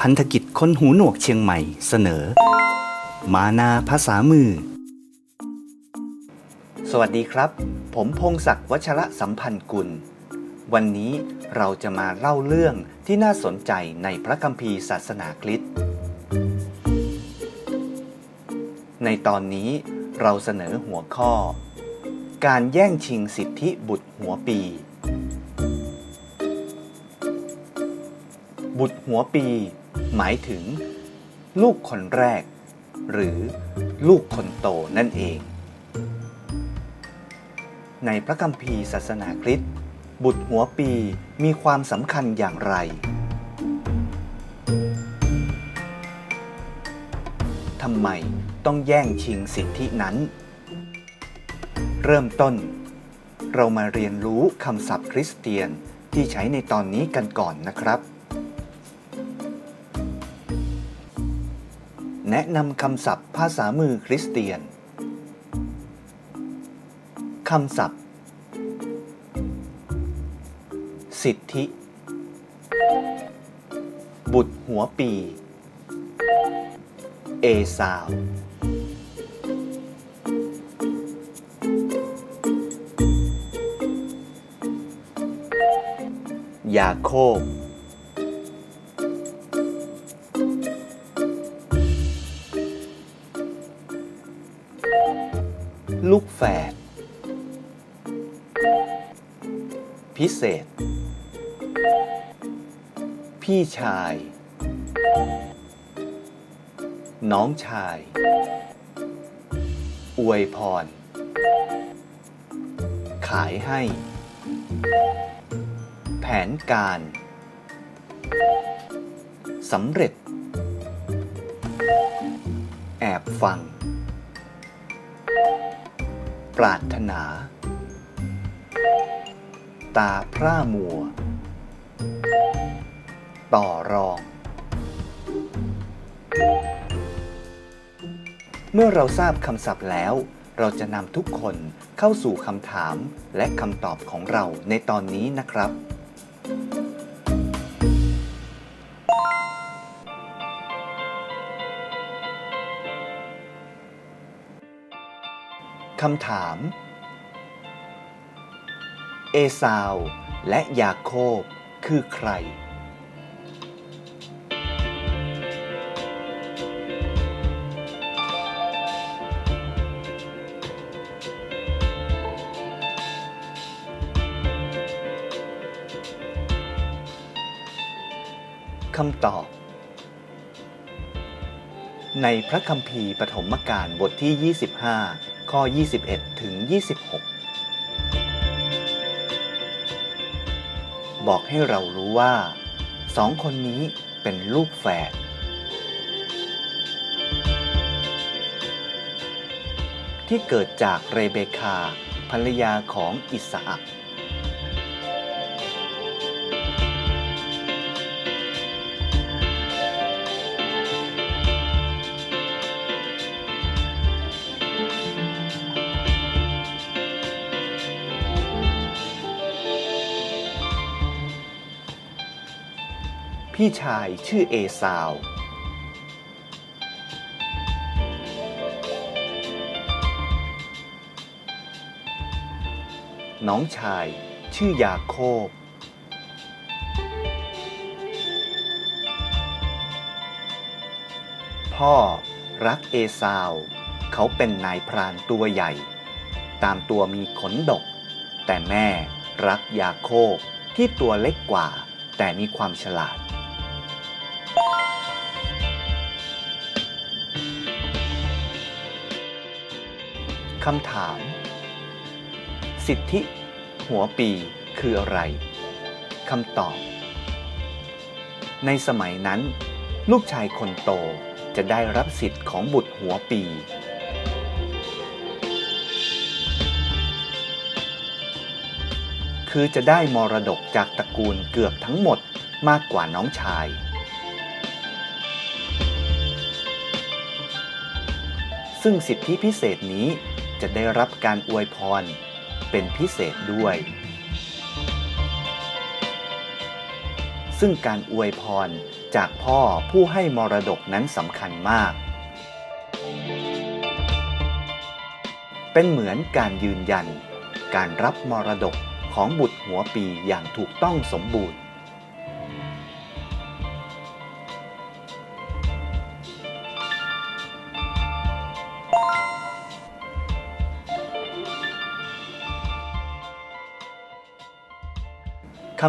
พันธกิจคนหูหนวกเชียงใหม่เสนอ มานาภาษามือ สวัสดีครับ ผมพงศักดิ์วัชระสัมพันธ์กุล วันนี้เราจะมาเล่าเรื่องที่น่าสนใจในพระคัมภีร์ศาสนาคริสต์ในตอนนี้เราเสนอหัวข้อ การแย่งชิงสิทธิบุตรหัวปี บุตรหัวปี หมายถึง ลูกคนแรก หรือลูกคนโตนั่นเอง ในพระคัมภีร์ศาสนาคริสต์บุตรหัวปีมีความสำคัญอย่างไร ทำไมต้องแย่งชิงสิทธินั้น เริ่มต้น เรามาเรียนรู้คำศัพท์คริสเตียนที่ใช้ในตอนนี้กันก่อนนะครับ แนะนำคำศัพท์ภาษามือคริสเตียน คำศัพท์ สิทธิ บุตรหัวปี เอสาว ยาโคบ ลูกแฝด พิเศษ พี่ชาย น้องชาย อวยพร ขายให้ แผนการสำเร็จ แอบฟัง ปรารถนา ตาพร่ามัว ต่อรอง เมื่อเราทราบคำศัพท์แล้ว เราจะนำทุกคนเข้าสู่คำถามและคำตอบของเราในตอนนี้นะครับ คำถาม เอซาวและยาโคบคือใคร คำตอบในพระคัมภีร์ปฐมกาลบทที่ 25 ข้อ 21 ถึง 26 บอกให้เรารู้ว่าสองคนนี้เป็นลูกแฝดที่เกิดจากเรเบคาภรรยาของอิสอัก พี่ชายชื่อเอซาว น้องชายชื่อยาโคบ พ่อรักเอซาว เขาเป็นนายพรานตัวใหญ่ ตามตัวมีขนดก แต่แม่รักยาโคบที่ตัวเล็กกว่า แต่มีความฉลาด คำถาม สิทธิหัวปีคืออะไร คำตอบ ในสมัยนั้น ลูกชายคนโตจะได้รับสิทธิ์ของบุตรหัวปี คือจะได้มรดกจากตระกูลเกือบทั้งหมดมากกว่าน้องชาย ซึ่งสิทธิพิเศษนี้จะได้รับการอวยพร เป็นพิเศษด้วย ซึ่งการอวยพรจากพ่อผู้ให้มรดกนั้นสำคัญมาก เป็นเหมือนการยืนยัน การรับมรดกของบุตรหัวปีอย่างถูกต้องสมบูรณ์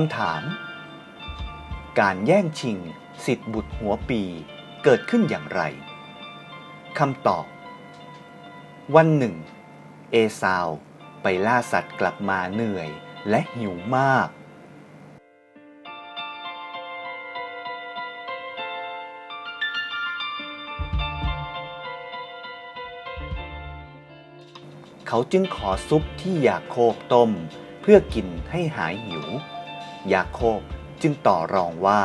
ำถาม การแย่งชิง สิทธิบุตรหัวปีเกิดขึ้นอย่างไรคำตอบ วันหนึ่ง เอซาวไปล่าสัตว์กลับมาเหนื่อยและหิวมาก เขาจึงขอซุปที่อยากโคบต้ม เพื่อกินให้หายหิว ยาโคบจึงต่อรองว่า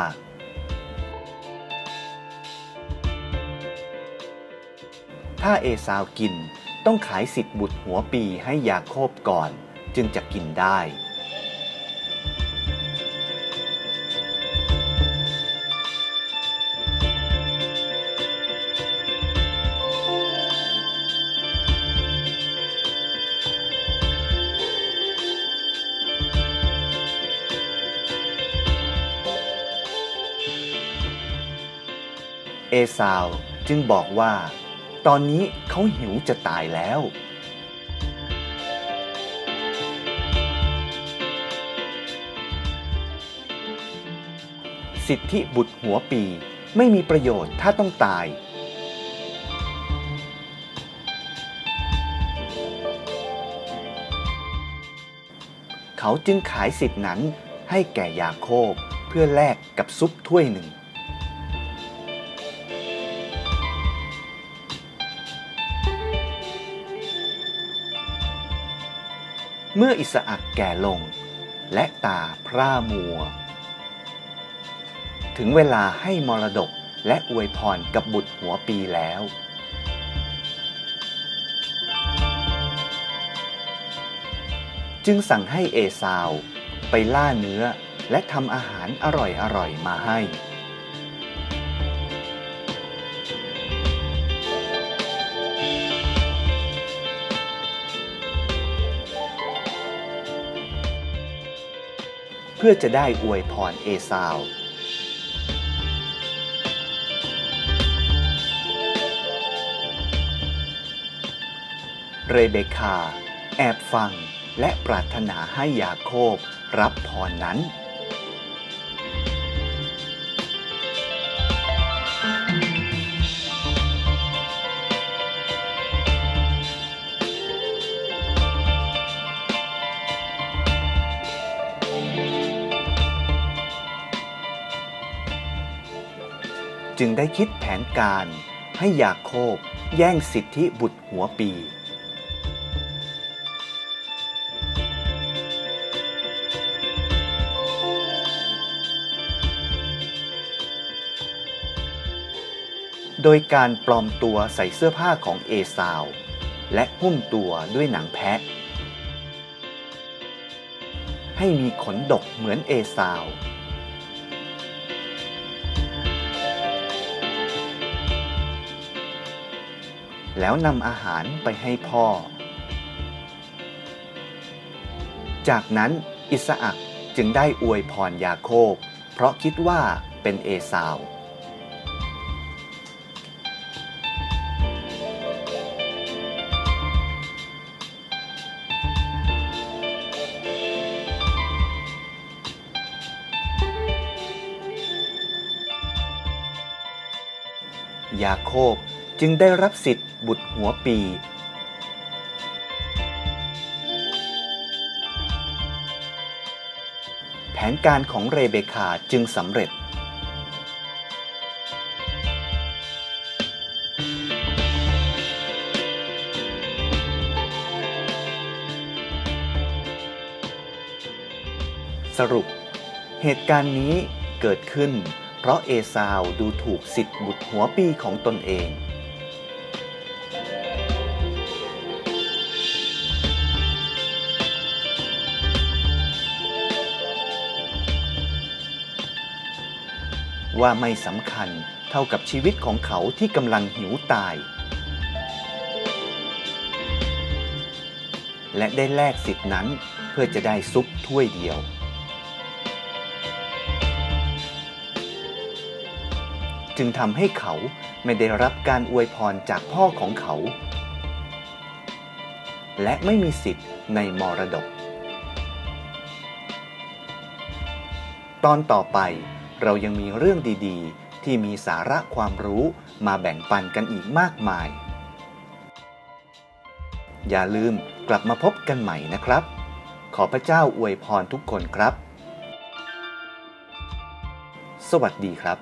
ถ้าเอซาวกินต้องขายสิทธิ์บุตรหัวปีให้ยาโคบก่อน จึงจะกินได้ เอซาวจึงบอกว่า ตอนนี้เขาหิวจะตายแล้ว สิทธิบุตรหัวปีไม่มีประโยชน์ถ้าต้องตาย เขาจึงขายสิทธินั้นให้แก่ยาโคบเพื่อแลกกับซุปถ้วยหนึ่ง เมื่ออิสอักแก่ลง และตาพร่ามัว ถึงเวลาให้มรดกและอวยพรกับบุตรหัวปีแล้ว จึงสั่งให้เอซาวไปล่าเนื้อและทำอาหารอร่อยๆมาให้ พื่อจะได้อวยพรเอซาว เรเบคา แอบฟังและปรารถนาให้ยาโคบรับพรนั้น จึงได้คิดแผนการให้ยาโคบแย่งสิทธิบุตรหัวปี โดยการปลอมตัวใส่เสื้อผ้าของเอซาว และหุ้มตัวด้วยหนังแพะ ให้มีขนดกเหมือนเอซาว แล้วนำอาหารไปให้พ่อ จากนั้นอิสอักจึงได้อวยพรยาโคบ เพราะคิดว่าเป็นเอซาว ยาโคบ จึงได้รับสิทธิ์บุตรหัวปี แผนการของเรเบคาจึงสำเร็จสรุป เหตุการณ์นี้เกิดขึ้น เพราะเอซาวดูถูกสิทธิ์บุตรหัวปีของตนเอง ว่าไม่สำคัญเท่ากับชีวิตของเขาที่กำลังหิวตาย และได้แลกสิทธินั้นเพื่อจะได้ซุปถ้วยเดียว จึงทำให้เขาไม่ได้รับการอวยพรจากพ่อของเขา และไม่มีสิทธิ์ในมรดก ตอนต่อไป เรายังมีเรื่องดีๆ ที่มีสาระความรู้มาแบ่งปันกันอีกมากมาย อย่าลืมกลับมาพบกันใหม่นะครับ ขอพระเจ้าอวยพรทุกคนครับ สวัสดีครับ